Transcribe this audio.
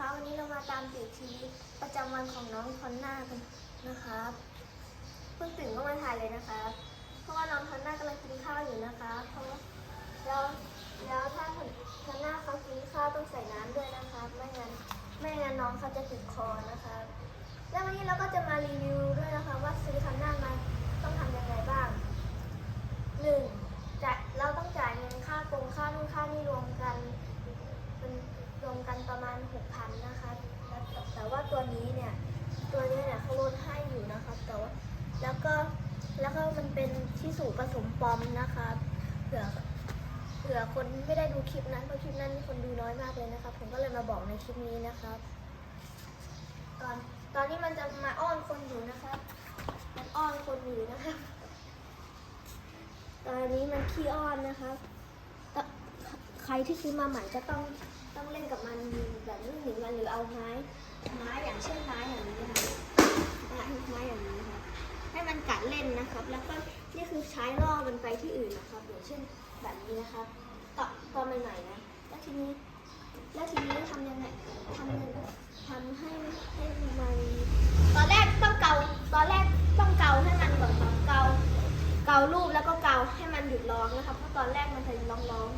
คะวันนี้เรามาตามติดชีวิตประจำวันของน้องคอนน่ากันนะครับเพิ่งตื่นก็มาถ่ายเลยนะคะเพราะว่าน้องคอนน่ากำลังกินข้าวอยู่นะคะเพราะแล้วแล้วถ้าคอนน่าเขากินข้าวต้องใส่น้ำด้วยนะคะไม่งั้นไม่งั้นน้องเขาจะติดคอนะคะ แล้ววันนี้เราก็จะมารีวิวด้วยนะคะ ว่าซื้อคอนน่ามาต้องทำยังไงบ้างหนึ่งจะเราต้องจ่ายเงินค่าโกงค่านู่นค่านี่รวมกัน เป็นรว มกันประมาณ 6,000 นะคะแต่ว่าตัวนี้เนี่ย ตัวนี้เนี่ยเขาลดให้อยู่นะครับแต่ว่าแล้วก็แล้วก็มันเป็นที่สูผสมปลอมนะคะเผื่อเผื่อคนไม่ได้ดูคลิปนั้นเพราะคลิปนั้นมีคนดูน้อยมากเลยนะครับ ผมก็เลยมาบอกในคลิปนี้นะครับ ตอนตอนนี้มันจะมาอ้อนคนอยู่นะครับ มันอ้อนคนอยู่นะครับ ตอนนี้มันขี้อ้อนนะครับ รที่ซื้อมาใหม่ก็ต้องต้องเล่นกับมันแบบไม่หนีมันหรือเอาไม้ไม้อย่างเช่นไม้อย่างนี้นะคะไม้ไม้อย่างนี้นะคะให้มันกัดเล่นนะครับ แล้วก็นี่คือใช้ล่อมันไปที่อื่นนะครับอย่างเช่นแบบนี้นะครับตอนตอนใหม่ๆนะแล้วทีนี้แล้วทีนี้ทำยังไงทำยังไงทำให้ให้มันตอนแรกต้องเกาตอนแรกต้องเกาให้มันก่อนครับเกาเการูปแล้วก็เกาให้มันหยุดร้องนะครับเพราะตอนแรกมันจะร้องร้อง